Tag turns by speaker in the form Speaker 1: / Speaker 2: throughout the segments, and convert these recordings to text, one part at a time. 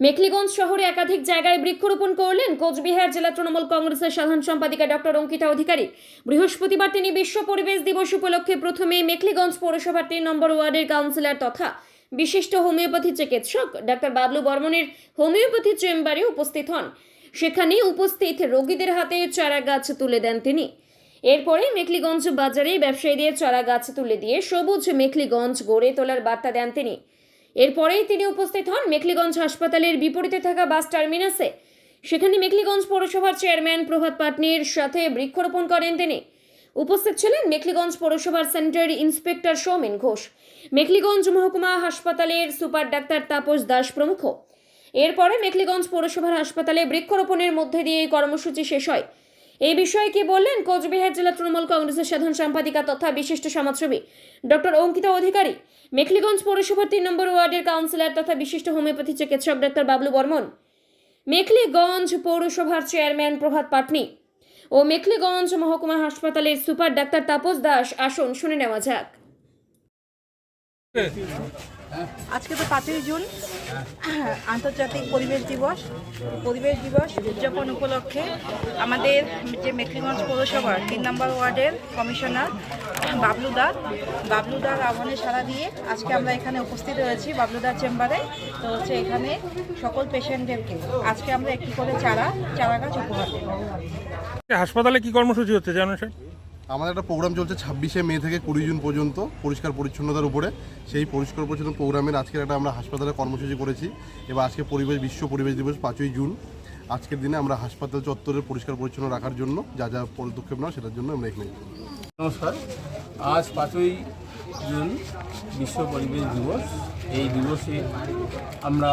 Speaker 1: মেখলিগঞ্জ শহরে একাধিক জায়গায় বৃক্ষরোপণ করলেন কোচবিহার জেলা তৃণমূল কংগ্রেসের সাধারণ সম্পাদিকা ডক্টর অঙ্কিতা অধিকারী। বৃহস্পতিবার তিনি বিশ্ব পরিবেশ দিবস উপলক্ষে প্রথমে মেখলিগঞ্জ পৌরসভার তিন নম্বর ওয়ার্ডের কাউন্সিলর তথা বিশিষ্ট হোমিওপ্যাথি চিকিৎসক ডাক্তার বাবলু বর্মনের হোমিওপ্যাথি চেম্বারে উপস্থিত হন। সেখানে উপস্থিত রোগীদের হাতে চারা গাছ তুলে দেন তিনি। এরপরে মেখলিগঞ্জ বাজারে ব্যবসায়ীদের চারা গাছ তুলে দিয়ে সবুজ মেখলিগঞ্জ গড়ে তোলার বার্তা দেন তিনি। এরপরেই তিনি উপস্থিত হন মেখলিগঞ্জ হাসপাতালের বিপরীতে থাকা বাস টার্মিনাসে। সেখানে মেখলিগঞ্জ পৌরসভার চেয়ারম্যান প্রভাত পাটনির সাথে বৃক্ষরোপণ করেন তিনি। উপস্থিত ছিলেন মেখলিগঞ্জ পৌরসভার সেন্টার ইন্সপেক্টর সৌমেন ঘোষ। মেখলিগঞ্জ মহকুমা হাসপাতালের সুপার ডাক্তার তাপস দাস প্রমুখ। এরপরে মেখলিগঞ্জ পৌরসভার হাসপাতালে বৃক্ষরোপণের মধ্যে দিয়ে এই কর্মসূচি শেষ হয়। এই বিষয়ে কি বললেন কোচবিহার জেলা তৃণমূল কংগ্রেসের সাধারণ সম্পাদিকা তথা বিশিষ্ট সমাজসেবী ডক্টর অঙ্কিতা অধিকারী, মেখলিগঞ্জ পৌরসভার তিন নম্বর ওয়ার্ডের কাউন্সিলর তথা বিশিষ্ট হোমিওপ্যাথি চিকিৎসক ডাক্তার বাবলু বর্মন, মেখলিগঞ্জ পৌরসভার চেয়ারম্যান প্রভাত পাটনি ও মেখলিগঞ্জ মহকুমা হাসপাতালের সুপার ডাক্তার তাপস দাস আসুন শুনে নেওয়া যাক।
Speaker 2: আজকে তো পাঁচই জুন। আন্তর্জাতিক পরিবেশ দিবস। পরিবেশ দিবস উদযাপন উপলক্ষে আমাদের যে মেখলিগঞ্জ পৌরসভার তিন নম্বর ওয়ার্ডের কমিশনার বাবলুদা বাবলুদার আহ্বানে সাড়া দিয়ে আজকে আমরা এখানে উপস্থিত হয়েছি বাবলুদার চেম্বারে। তো হচ্ছে এখানে সকল পেশেন্টদেরকে আজকে আমরা একটি করে চারা চারা গাছ উপহার দেবো।
Speaker 3: হাসপাতালে কি কর্মসূচি হচ্ছে জানো স্যার?
Speaker 4: আমাদের একটা প্রোগ্রাম চলছে ছাব্বিশে মে থেকে কুড়ি জুন পর্যন্ত, পরিষ্কার পরিচ্ছন্নতার উপরে। সেই পরিষ্কার পরিচ্ছন্ন প্রোগ্রামের আজকের একটা আমরা হাসপাতালে কর্মসূচি করেছি। এবার আজকে পরিবেশ, বিশ্ব পরিবেশ দিবস পাঁচই জুন। আজকের দিনে আমরা হাসপাতাল চত্বরের পরিষ্কার পরিচ্ছন্ন রাখার জন্য যা যা পদক্ষেপ নেওয়া সেটার জন্য আমরা এখানে
Speaker 5: নমস্কার। আজ পাঁচই জুন, বিশ্ব পরিবেশ দিবস। এই দিবসে আমরা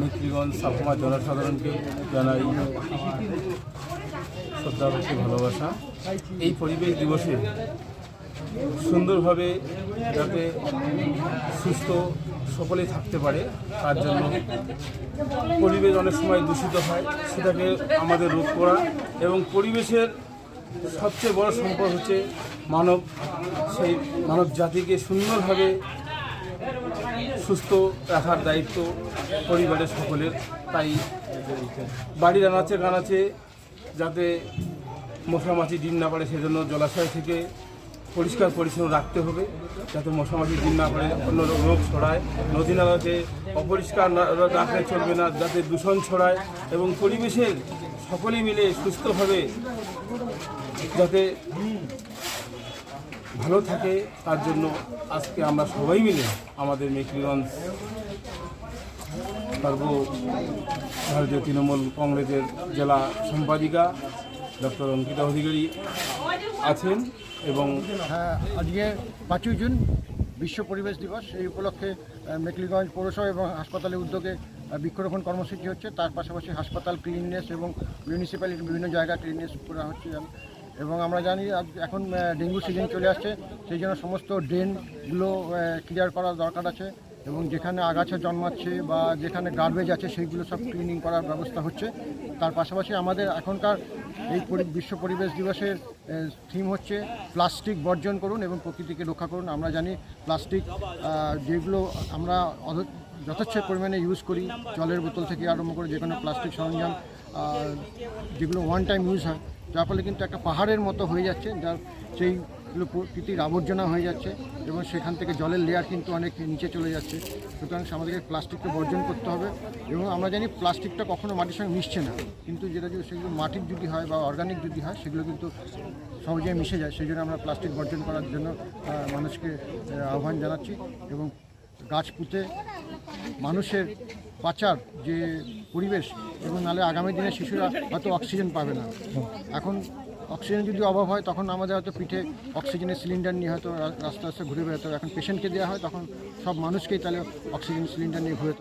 Speaker 5: মেত্রীগঞ্জ সাফমা জনসাধারণকে জানাই শ্রদ্ধা ভালোবাসা। এই পরিবেশ দিবসে সুন্দরভাবে যাতে সুস্থ সকলেই থাকতে পারে, তার জন্য পরিবেশ অনেক সময় দূষিত হয়, সেটাকে আমাদের রোধ করা এবং পরিবেশের সবচেয়ে বড় সম্পদ হচ্ছে মানব। সেই মানব জাতিকে সুন্দরভাবে সুস্থ রাখার দায়িত্ব পরিবারের সকলের। তাই বাড়ির আনাচে কানাচে যাতে মশামাছি ডিম না পারে সেজন্য জলাশয় থেকে পরিষ্কার পরিচ্ছন্ন রাখতে হবে, যাতে মশামাছি ডিম না পারে অন্য রোগ ছড়ায়। নদী নালাতে অপরিষ্কার রাখলে চলবে না, যাতে দূষণ ছড়ায় এবং পরিবেশের সকলে মিলে সুস্থভাবে যাতে ভালো থাকে, তার জন্য আজকে আমরা সবাই মিলে আমাদের মেকলিগঞ্জ সর্ব ভারতীয় তৃণমূল কংগ্রেসের জেলা সম্পাদিকা ডক্টর অঙ্কিতা অধিকারী আছেন এবং
Speaker 6: হ্যাঁ আজকে পাঁচই জুন, বিশ্ব পরিবেশ দিবস। এই উপলক্ষে মেকলিগঞ্জ পৌরসভা এবং হাসপাতালের উদ্যোগে বৃক্ষরোপণ কর্মসূচি হচ্ছে। তার পাশাপাশি হাসপাতাল ক্লিননেস এবং মিউনিসিপ্যালিটির বিভিন্ন জায়গা ক্লিননেস করা হচ্ছে। এবং আমরা জানি এখন ডেঙ্গু সিজন চলে আসছে। সেই জন্য সমস্ত ড্রেনগুলো ক্লিয়ার করার দরকার আছে। এবং যেখানে আগাছা জন্মাচ্ছে বা যেখানে গার্বেজ আছে, সেইগুলো সব ক্লিনিং করার ব্যবস্থা হচ্ছে। তার পাশাপাশি আমাদের এখনকার এই বিশ্ব পরিবেশ দিবসের থিম হচ্ছে প্লাস্টিক বর্জন করুন এবং প্রকৃতিকে রক্ষা করুন। আমরা জানি প্লাস্টিক যেগুলো আমরা যথেচ্ছ পরিমাণে ইউজ করি, জলের বোতল থেকে আরম্ভ করে যে কোনো প্লাস্টিক সরঞ্জাম যেগুলো ওয়ান টাইম ইউজ হয়। যার ফলে কিন্তু একটা পাহাড়ের মতো হয়ে যাচ্ছে, যার সেইগুলো প্রকৃতির আবর্জনা হয়ে যাচ্ছে এবং সেখান থেকে জলের লেয়ার কিন্তু অনেক নিচে চলে যাচ্ছে। সুতরাং আমাদেরকে প্লাস্টিককে বর্জন করতে হবে এবং আমরা জানি প্লাস্টিকটা কখনো মাটির সঙ্গে মিশছে না। কিন্তু যেটা যদি সেগুলো মাটির যদি হয় বা অর্গানিক যদি হয়, সেগুলো কিন্তু সহজে মিশে যায়। সেই জন্য আমরা প্লাস্টিক বর্জন করার জন্য মানুষকে আহ্বান জানাচ্ছি এবং গাছ পুঁতে মানুষের বাঁচার যে পরিবেশ এবং নাহলে আগামী দিনে শিশুরা হয়তো অক্সিজেন পাবে না। এখন অক্সিজেন যদি অভাব হয়, তখন আমাদের হয়তো পিঠে অক্সিজেনের সিলিন্ডার নিয়ে হয়তো রাস্তা রাস্তা ঘুরে বেড়াতে হবে এখন পেশেন্টকে দেওয়া হয়, তখন সব মানুষকেই তাহলে অক্সিজেন সিলিন্ডার নিয়ে ঘুরে